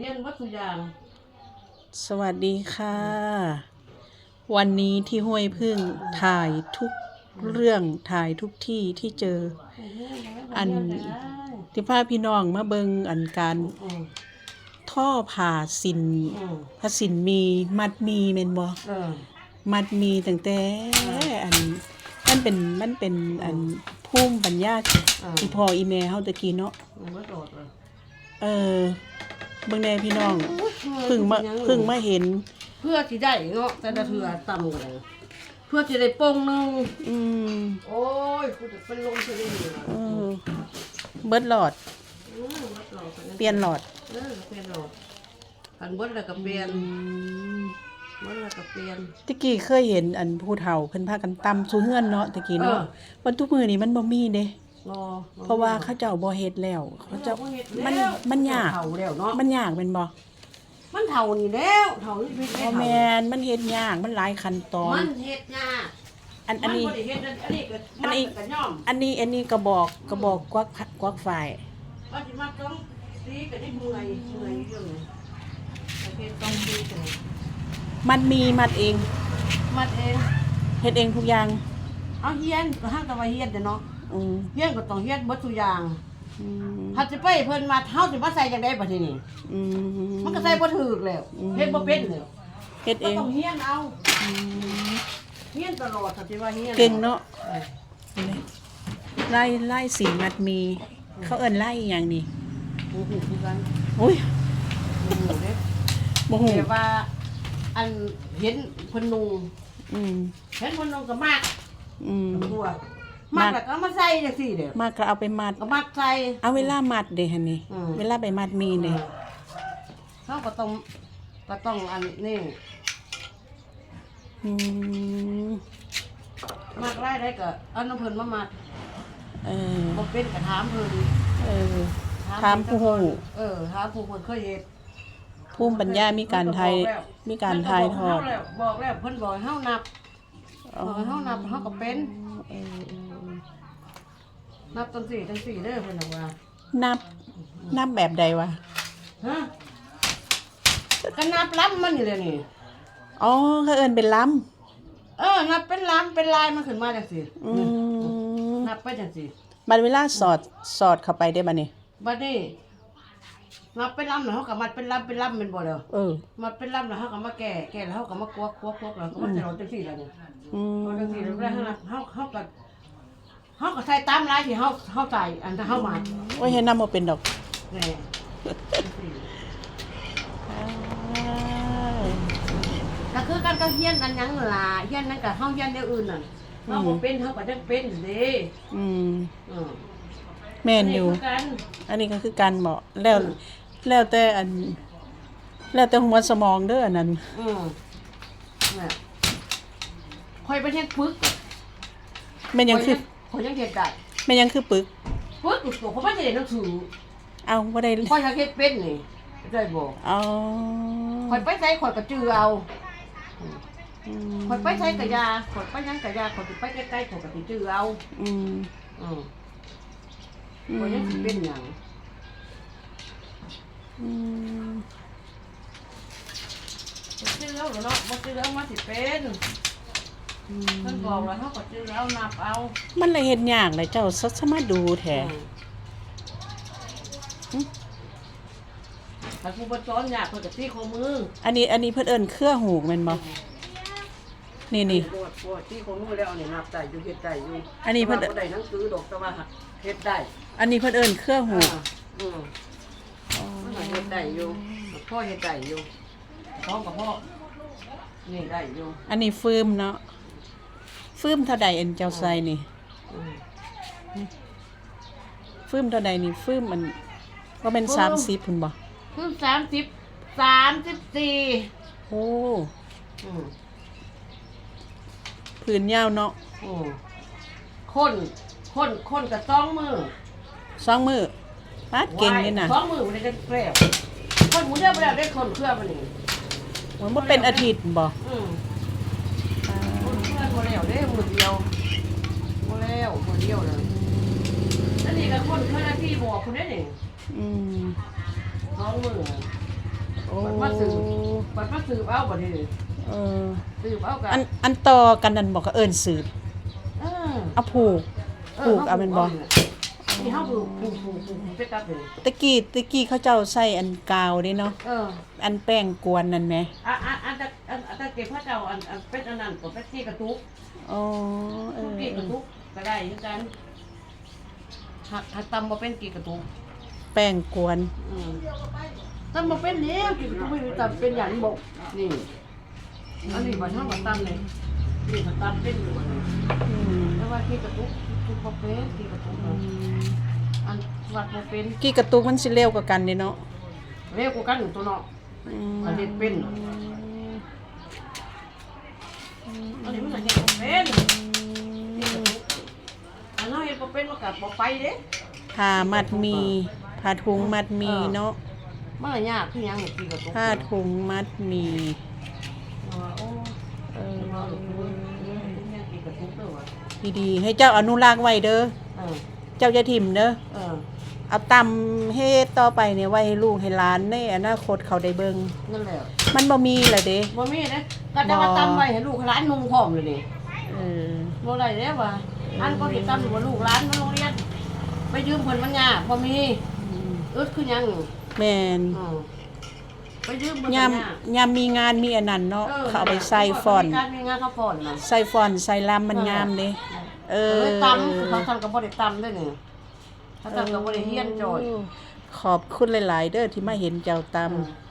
เรียนวัตถุอย่างสวัสดีค่ะ วันนี้ที่ห้วยพึ่งถ่ายทุกเรื่องถ่ายทุกที่ที่เจอ อันที่พาพี่น้องมาเบิงอันการอืมท่อผ่าสินอืมพระสินมีมัดมีเมนบ่เออมัดมีตั้งแต่อันมันเป็นมันเป็นอันภูมิปัญญาอ่าที่พ่ออีแม่เฮาตะกี้เนาะมันไม่โดดเลยเออ เบิ่งแน่พี่น้องเพึ่งมาเพึ่งมาเห็น เพื่อที่ได้เนาะแต่ละเถื่อต่ำกันเลยเพื่อที่ได้โป่งหนึงอืมโอ้ยกูจะเป็นลมจะได้เหนื่อยเออเบิดหลอด อืมวัดหลอดเปลี่ยนหลอดเออเปลี่ยนหลอดกันเบดแล้วก็เปลี่ยนเบดแล้วก็เปลี่ยน ตะกี้เคยเห็นอันผู้เฒ่าเพิ่นพากันตำสู่เฮือนเนาะตะกี้เนาะเออวันทุกมื้อนี้มันบ่มีเด้ รอเพราะว่าเขาเจ้าบ่เฮ็ดแล้วเขาเจ้ามันมันยากเท่าแล้วเนาะมันยากแม่นบ่มันเท่านี่แล้วเท่านี่เป็นบ่เท่าแม่นมันเฮ็ดยากมันหลายขั้นตอน มันเฮ็ดยากอันอันนี้มับ่ได้เฮ็ดอันนี้ก็อันนี้มัก็ย่อมอันนี้อันนี้กระบอกกระบอกกวักกวักฝ่ายว่าสิมาต้องตีก็ได้เมื่อยเมื่อยอยู่เลยแต่เฮ็ดต้องตีกันมันมีมัดเอง มัดเองเฮ็ดเองทุกอย่างเอาเฮียนก็ห้างแต่ว่าเฮียนเด้อเนาะ อืมเฮียนก็ต้องเฮียนเบิดทุกอย่างอืมถ้าสิไปเพิ่นมาเฮาสิมาใส่จังได๋บัดทีนี้อืม มันก็ใส่บ่ถูกแล้วอืม เฮ็ดบ่เป็นแล้วเฮ็ดก็เองต้องเฮียนเอาอืมเฮียนตลอดถ้าสิว่าเฮียนเก่งเนาะเออเห็นไหมไล่ไล่สีมัดมี เขาเอิ้นไล่อหย่างนี้โอ้โหคือกันอุ้ยโอ้โหเด้บ่ฮู้แต่ว่า อันเห็นเพิ่นนุ่งอืมเห็นเพิ่นนุ่งก็มากอืม ตัว มากแล้วก็เอามาใส่จังซี่เด้อมากก็เอาไปมัด ก็มัดใส่ เอาเวลามัดเด้หั่นนี่อืม เวลาไปมัดมีเด้เขาก็ต้องก็ต้องอันนี้อืมมัดไล่ได้ก็เอาน้ำเพิ่นมามัดเออบ่เป็นก็ถามเพิ่นเออ ถามผู้ฮู้ เออถามผู้เพิ่นเคยเฮ็ด ภูมิปัญญามีการไทยมีการถ่ายทอดเพิ่นก็บอกแล้วบอกแล้วเพิ่นบอกให้เฮานับอ๋อบอกให้เฮานับเฮาก็เป็น เออเออ นับจังสี่จังสี่เด้อเพิ่นน่ะว่านับ นับแบบใดวะ ฮะก็นับล้ำมันนี่แหละนี่ อ๋อเขาเอิ้นเป็นล้เออ นับเป็นล้ำเป็นลายมันขึ้นมาจังสี่ำอืมนับไปจังสี่บัดเวลาสอดสอดเข้าไปได้บัดนี้ บัดนี้นับเป็นล้ำแล้วเฮาก็มัดเป็นล้ำเป็นล้ำเป็นบ่แล้วเออ มัดเป็นล้ำแล้วเฮาก็มาแก่แก่แล้วเฮาก็มากวกกวกกวกแล้วก็มาใส่รถจังสี่แล้วนี่อืม เอาจังสี่แล้วแล้วเฮาเฮาก็ เฮาก็ใส่ตามลายที่เฮาเฮาใส่อันที่เฮามัดโอ้ยเฮ็ดนำบ่เป็นดอกแน่จังสี่ก็คือการก็เฮียนอันหยังนั่นล่ะเฮียนนั้นก็เฮาเฮียนแนวอื่นน่ะเฮาบ่เป็นเฮาก็จังเป็นเด้อืมอือแม่นอยู่ คือกันอันนี้ก็คือการเหมาะแล้วแล้วแต่อัน แล้วแต่หัวสมองเด้ออันนั้น อืมน่ะคอยไปเฮ็ดปึก แม่นยังคือ คอยยังเฮ็ดได้แม่นยังคือปึกปึกตัวเขาบ่ได้เรียนหนังสือเอาบ่ได้คอยอยากเฮ็ดเป็นนี่ได้บ่เอาคอยไปใส่คอยก็จือเอาอืมคอยไปใส่กะยาคอยไปหยังกะยาคอยสิไปใกล้ๆคอยก็สิจือเอาอืมอืมอืคอยยังสิมเป็นหยังอืมบ่จือเอาเนาะบ่จือเอามาสิเป็น เพิ่นบอกแล้วเฮาก็จือเอานับเอามันเลยเฮ็ดยากเลยเจ้าสัสมาดูแท้อืมถ้าผู้บ่สอนยากเพิ่นก็ตีข้อมืออันนี้อันนี้เพิ่นเอิ้นเครือหูกแม่นบ่นี่นี่ปวดปวดที่ของมือแล้วนี่นับได้อยู่เฮ็ดได้อยู่อันนี้เพิ่นแต่ว่าบ่ได้หนังสือดอกแต่ว่าเฮ็ดได้อันนี้เพิ่นเอิ้นเครือหูกอ่าอืมมันก็เฮ็ดได้อยู่พ่อเฮ็ดได้อยู่พ่อกับพ่อนี่ได้อยู่อันนี้ฟืมเนาะ ฟืมเท่าใดอันเจ้าใส่นี่อืมฟืมเท่าใดนี่ฟืมมันว่าเป็นฟืมสามสิบพุ่นบ่คือสามสิบสามสิบสี่โอ้อืมผืนยาวเนาะอืมคนคนคนกับสองมือสองมือปาดเก่งนี่น่ะสองมือมันได้แกล้คนหมูเดียวไปแล้วได้คนเครื่องมันนี่มันบ่เป็นอาทิตย์บ่อืม แล้วได้มือเดียวมาแล้วมือเดียวเลยแล้วนี่ก็คนเครื่องหน้าที่บอกคนนี้นี่อืมสองมือโอ้บัดมาสืบบัดมาสืบเอาบ่นี่เออสืบเอากันอันอันต่อกันนั่นบอกก็เอิ้นสืบเออเอาผูก ปลูกเอาเป็นบ่ นี่เฮาปลูกปลูกปลูกปลูกไปตัดเลยตะกี้ตะกี้เขาเจ้าใส่อันกาวเด้เนาะเอออันแป้งกวนนั่นแหมอะอะอันตะอันอันตะเก็บพระเจ้าอันอันเป็นอันนั้นก็เป็นที่กระตุกอ๋อเอทุกอกี่กระตุกก็ได้เหมือนกันหักหักตำบ่เป็นกี่กระตุกแป้งกวนอืมตำบ่เป็นแล้วกี่กระตุกไม่มีตำเป็นอย่างบอกนี่อันนี้บ่ทำบ่ตำเลย นี่บ่ตำเป็นอยู่อันนี้อืมแต่ว่ากี่กระตุกกี่บ่เป็นกี่กระตุกอืมอันวัดบ่เป็นกี่กระตุกมันสิเร็วกว่ากันเด้เนาะเร็วกว่ากันตัวเนาะอืมอันนี้เป็นอันนี้มันเฮ็ดบ่เป็นนี่กระตุกอันน้อยเฮ็ดบ่เป็นมันก็บ่ไปเด้ ผ้ามัดหมีผ้าถุงมัดหมีเนาะมันก็ยากคือหยังกี่กระตุกผ้าถุงมัดหมีว่าโอ้เอเอออว่าโอ้ยยัง กี่กระตุกเด้อวะดีๆ ให้เจ้าอนุรักษ์ไว้เด้อ เออ เจ้าอย่าถิ่มเด้อ เออ เอาตำให้ต่อไปเนี่ยไว้ให้ลูกให้หลานในอนาคตเขาได้เบิ่งนั่นแหละมันบ่มีล่ะเด้บ่มีเด้ก็จะมาตำไว้ให้ลูกหลานนุ่งพร้อมเลยนี่เออบ่ได้เด้ว่าอันก็สิตำว่าลูกหลานมาโรงเรียน ไปยืมเพิ่นมันยากบ่มีอึดคือหยังแม่น อือ ไปยืมเพิ่นยามมันยากยามมีงานมีอันนั้นเนาะเขาเอาไปใส่ฟอนมีการมีงานเขาฟอนน่ะใส่ฟอนใส่ลำมันงามเด้เอเอออตำเขาทำก็บ่ได้ตำด้วยนี่เขาทำก็บ่ได้เฮียนโจอยขอบคุณหลาย ๆ เด้อที่มาเห็นเจ้าตำ